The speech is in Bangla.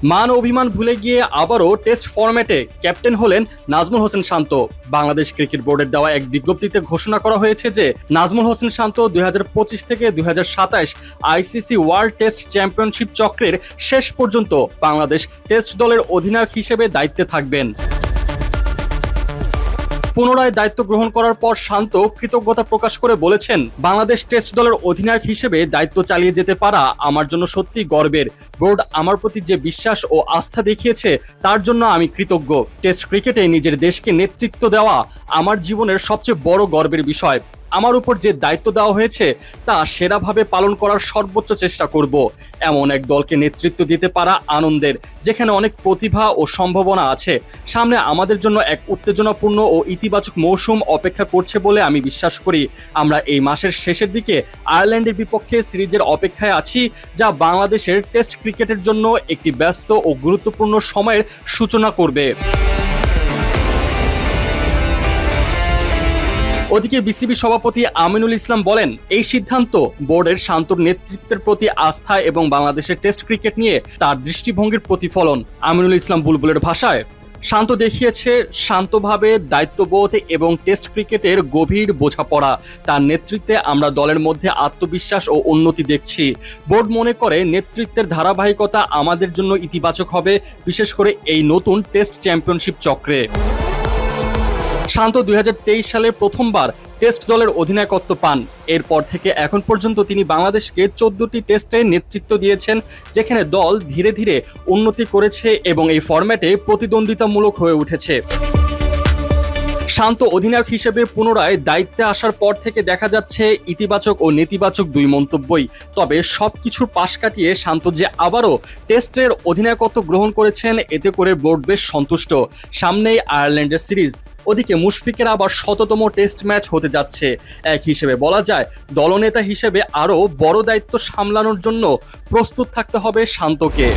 মান অভিমান ভুলে গিয়ে আবারও টেস্ট ফরম্যাটে ক্যাপ্টেন হলেন নাজমুল হোসেন শান্ত। বাংলাদেশ ক্রিকেট বোর্ডের দেওয়া এক বিজ্ঞপ্তিতে ঘোষণা করা হয়েছে যে, নাজমুল হোসেন শান্ত দুই হাজার পঁচিশ থেকে দুই হাজার সাতাশ আইসিসি ওয়ার্ল্ড টেস্ট চ্যাম্পিয়নশিপ চক্রের শেষ পর্যন্ত বাংলাদেশ টেস্ট দলের অধিনায়ক হিসেবে দায়িত্বে থাকবেন। পুনরায় দায়িত্ব গ্রহণ করার পর শান্ত কৃতজ্ঞতা প্রকাশ করে বলেছেন, বাংলাদেশ টেস্ট দলের অধিনায়ক হিসেবে দায়িত্ব চালিয়ে যেতে পারা আমার জন্য সত্যি গর্বের। বোর্ড আমার প্রতি যে বিশ্বাস ও আস্থা দেখিয়েছে, তার জন্য আমি কৃতজ্ঞ। টেস্ট ক্রিকেটে নিজের দেশকে নেতৃত্ব দেওয়া আমার জীবনের সবচেয়ে বড় গর্বের বিষয়। আমার উপর যে দায়িত্ব দেওয়া হয়েছে, তা সেরাভাবে পালন করার সর্বোচ্চ চেষ্টা করব। এমন এক দলকে নেতৃত্ব দিতে পারা আনন্দের, যেখানে অনেক প্রতিভা ও সম্ভাবনা আছে, সামনে আমাদের জন্য এক উত্তেজনাপূর্ণ ও ইতিবাচক মৌসুম অপেক্ষা করছে বলে আমি বিশ্বাস করি। আমরা এই মাসের শেষের দিকে আয়ারল্যান্ডের বিপক্ষে সিরিজের অপেক্ষায় আছি, যা বাংলাদেশের টেস্ট ক্রিকেটের জন্য একটি ব্যস্ত ও গুরুত্বপূর্ণ সময়ের সূচনা করবে। ওদিকে বিসিবি সভাপতি আমিনুল ইসলাম বলেন, এই সিদ্ধান্ত বোর্ডের শান্তর নেতৃত্বের প্রতি আস্থা এবং বাংলাদেশের টেস্ট ক্রিকেট নিয়ে তার দৃষ্টিভঙ্গির প্রতিফলন। আমিনুল ইসলাম বুলবুলের ভাষায়, শান্ত দেখিয়েছে শান্তভাবে দায়িত্ববোধ এবং টেস্ট ক্রিকেটের গভীর বোঝাপড়া। তার নেতৃত্বে আমরা দলের মধ্যে আত্মবিশ্বাস ও উন্নতি দেখছি। বোর্ড মনে করে, নেতৃত্বের ধারাবাহিকতা আমাদের জন্য ইতিবাচক হবে, বিশেষ করে এই নতুন টেস্ট চ্যাম্পিয়নশিপ চক্রে। শান্ত দুই হাজার তেইশ সালে প্রথমবার টেস্ট দলের অধিনায়কত্ব পান। এরপর থেকে এখন পর্যন্ত তিনি বাংলাদেশকে চোদ্দটি টেস্টে নেতৃত্ব দিয়েছেন, যেখানে দল ধীরে ধীরে উন্নতি করেছে এবং এই ফরম্যাটে প্রতিদ্বন্দ্বিতামূলক হয়ে উঠেছে। শান্ত অধিনায়ক হিসেবে পুনরায় দায়িত্বে আসার পর থেকে দেখা যাচ্ছে ইতিবাচক ও নেতিবাচক দুই মন্তব্যই। তবে সবকিছুর পাশ কাটিয়ে শান্ত যে আবারও টেস্টের অধিনায়কত্ব গ্রহণ করেছেন, এতে করে বোর্ড বেশ সন্তুষ্ট। সামনেই আয়ারল্যান্ডের সিরিজ। ওদিকে মুশফিকের আবার শততম টেস্ট ম্যাচ হতে যাচ্ছে। এক হিসেবে বলা যায়, দলনেতা হিসেবে আরও বড় দায়িত্ব সামলানোর জন্য প্রস্তুত থাকতে হবে শান্তকে।